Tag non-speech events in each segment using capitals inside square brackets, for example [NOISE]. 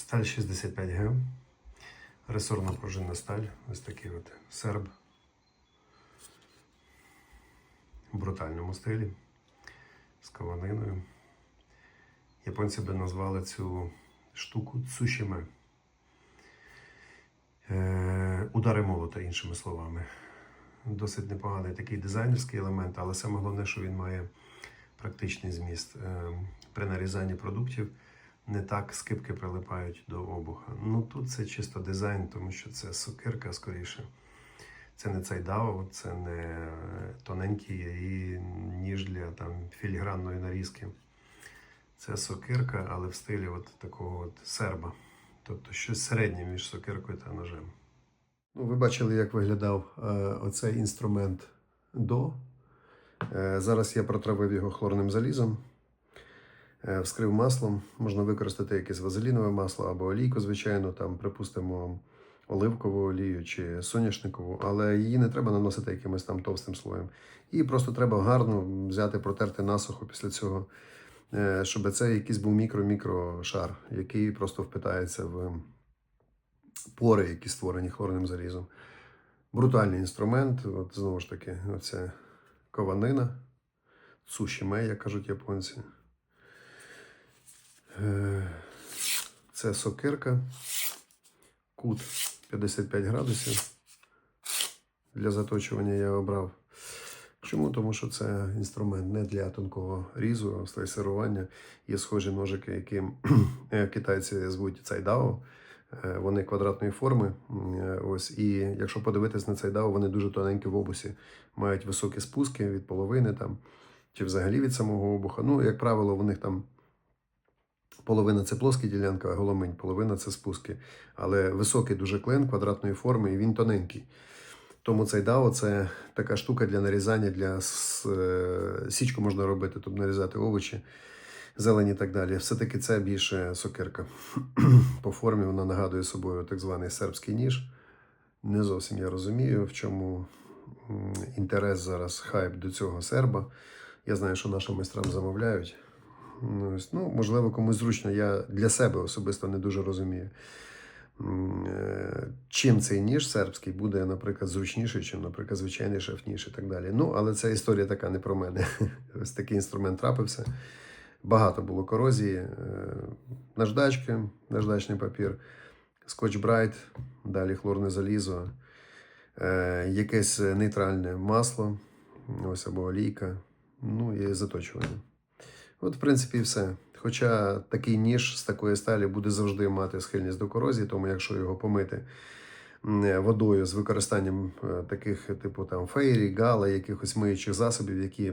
Сталь 65Г. Ресорна пружинна сталь. Ось такий от серб. В брутальному стилі. З каваниною. Японці би назвали цю штуку цушіме. Е, удари молота, іншими словами. Досить непоганий такий дизайнерський елемент, але саме головне, що він має практичний зміст. Е, при нарізанні продуктів не так скипки прилипають до обуха. Ну тут це чисто дизайн, тому що це сокирка скоріше. Це не цей дао, це не тоненький і ніж для там, філігранної нарізки. Це сокирка, але в стилі от такого от серба. Тобто щось середнє між сокиркою та ножем. Ну, ви бачили, як виглядав е, оцей інструмент до. Е, зараз я протравив його хлорним залізом, е, вскрив маслом. Можна використати якесь вазелінове масло або олійку, звичайно, там, припустимо, оливкову олію чи соняшникову, але її не треба наносити якимось там товстим слоєм. Її просто треба гарно взяти, протерти насухо після цього, е, щоб це якийсь був мікро-мікро шар, який просто впитається в пори, які створені хлорним залізом. Брутальний інструмент, от знову ж таки, оце кованина, цушіме, як кажуть японці. Е, Це сокирка, кут 55 градусів. Для заточування я обрав. Чому? Тому що це інструмент не для тонкого різу, а слайсирування. Є схожі ножики, які [CLEARS THROAT] е, китайці звуть цайдао. Е, Вони квадратної форми. Ось, і якщо подивитись на DAO, вони дуже тоненькі в обусі, мають високі спуски від половини там, чи взагалі від самого обуха. Ну, як правило, у них там половина це плоска ділянка, а голоминь, половина це спуски. Але високий дуже клин квадратної форми, і він тоненький. Тому цей DAO це така штука для нарізання, для е, січку можна робити, тобто нарізати овочі зелені і так далі. Все-таки це більше сокирка. [CLEARS THROAT] По формі вона нагадує собою так званий сербський ніж. Не зовсім я розумію, в чому інтерес зараз хайп до цього серба. Я знаю, що нашим майстрам замовляють. Ну, Ну, можливо, комусь зручно. Я для себе особисто не дуже розумію. Е, Чим цей ніж сербський буде, наприклад, зручніший, чим, наприклад, звичайний шеф-ніж і так далі. Ну, але ця історія така не про мене. [LAUGHS] Ось такий інструмент трапився. Багато було корозії, е, наждачки, наждачний папір, скотч брайт, далі хлорне залізо, е, якесь нейтральне масло, ось або олійка, ну і заточування. От, в принципі, і все. Хоча такий ніж з такої сталі буде завжди мати схильність до корозії, тому якщо його помити водою з використанням е, таких, типу там фейрі, гала, якихось миючих засобів, які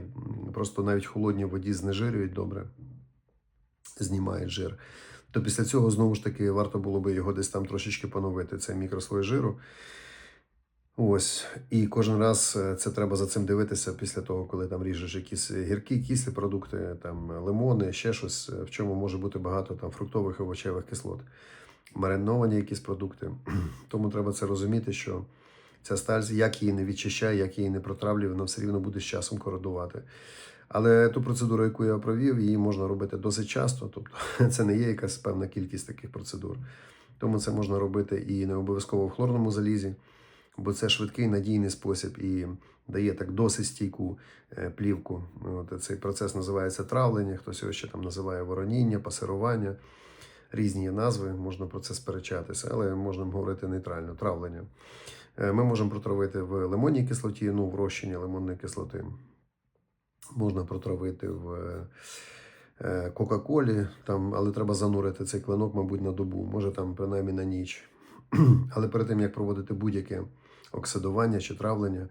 просто навіть в холодній воді знежирюють добре, знімають жир. То після цього знову ж таки варто було би його десь там трошечки поновити. Це мікрослой жиру. Ось, і кожен раз е, це треба за цим дивитися після того, коли там ріжеш якісь гіркі, кислі продукти, там лимони, ще щось, е, в чому може бути багато там фруктових овочевих кислот, мариновані якісь продукти. [CLEARS THROAT] Тому треба це розуміти, що ця сталь, як її не відчищає, як її не протравлює, вона все рівно буде з часом кородувати. Але ту процедуру, яку я провів, її можна робити досить часто. Тобто [LAUGHS] це не є якась певна кількість таких процедур. Тому це можна робити і не обов'язково в хлорному залізі, бо це швидкий надійний спосіб і дає так досить стійку е, плівку. От цей процес називається травлення, хтось його ще там називає вороніння, пасирування. Різні є назви, можна про це сперечатися, але можна говорити нейтрально травлення. Е, Ми можемо протравити в лимонній кислоті, ну в розчині лимонної кислоти. Можна протравити в е, Кока-Колі, там, але треба занурити цей клинок, мабуть, на добу, може там принаймні на ніч. [CLEARS THROAT] Але перед тим як проводити будь-яке оксидування чи травлення,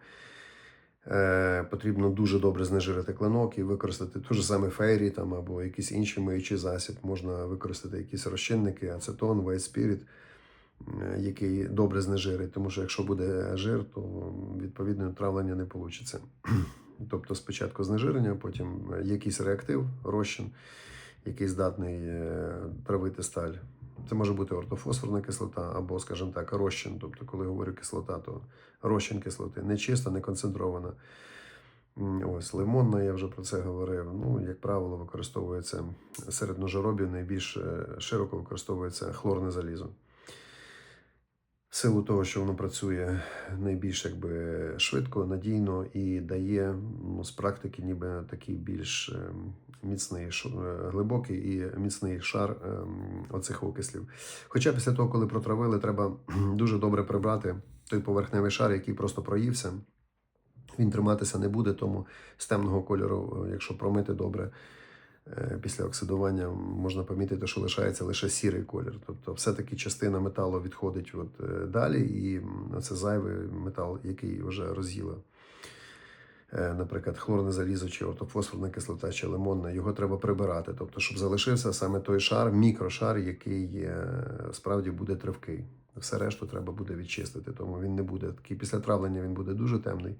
е, потрібно дуже добре знежирити клинок і використати ту ж саме фейрі там, або якийсь інший миючий засіб. Можна використати якісь розчинники, ацетон, white spirit, е, який добре знежирить. Тому що якщо буде жир, то відповідно травлення не вийде. [CLEARS THROAT] Тобто спочатку знежирення, потім якийсь реактив, розчин, який здатний е, травити сталь. Це може бути ортофосфорна кислота або, скажімо так, розчин. Тобто, коли говорю кислота, то розчин кислоти нечиста, не концентрована. Ось лимонна, я вже про це говорив. Ну, як правило, використовується серед ножоробів найбільш е, широко використовується хлорне залізо. Силу того, що воно працює найбільш якби, швидко, надійно і дає ну, з практики ніби такий більш е, міцний, е, глибокий і міцний шар е, оцих окислів. Хоча після того, коли протравили, треба [CLEARS THROAT] дуже добре прибрати той поверхневий шар, який просто проївся. Він триматися не буде, тому з темного кольору, е, якщо промити добре після оксидування, можна помітити, що лишається лише сірий колір. Тобто, все-таки частина металу відходить от, е, далі, і це зайвий метал, який вже роз'їла. Е, Наприклад, хлорне залізо, чи ортофосфорна кислота, чи лимонна, його треба прибирати. Тобто, щоб залишився саме той шар, мікрошар, який е, справді буде тривкий. Все решту треба буде відчистити, тому він не буде такий. Після травлення він буде дуже темний,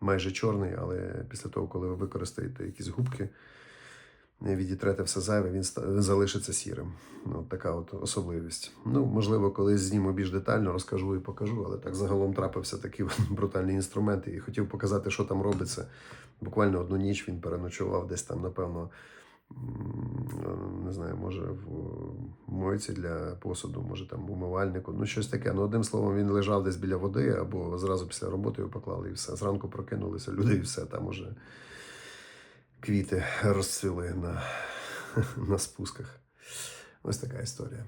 майже чорний, але після того, коли ви використаєте якісь губки, відітрете все зайве, він, залишиться сірим. Ну, от така от особливість. Ну, можливо, колись зніму більш детально, розкажу і покажу, але так загалом трапився такий [LAUGHS] брутальний інструмент і хотів показати, що там робиться. Буквально одну ніч він переночував десь там, напевно, не знаю, може в мойці для посуду, може там в умивальнику, ну щось таке. Ну, одним словом, він лежав десь біля води або зразу після роботи його поклали і все. Зранку прокинулися люди і все, там уже квіти розцвіли на, [LAUGHS] на спусках. Ось така історія.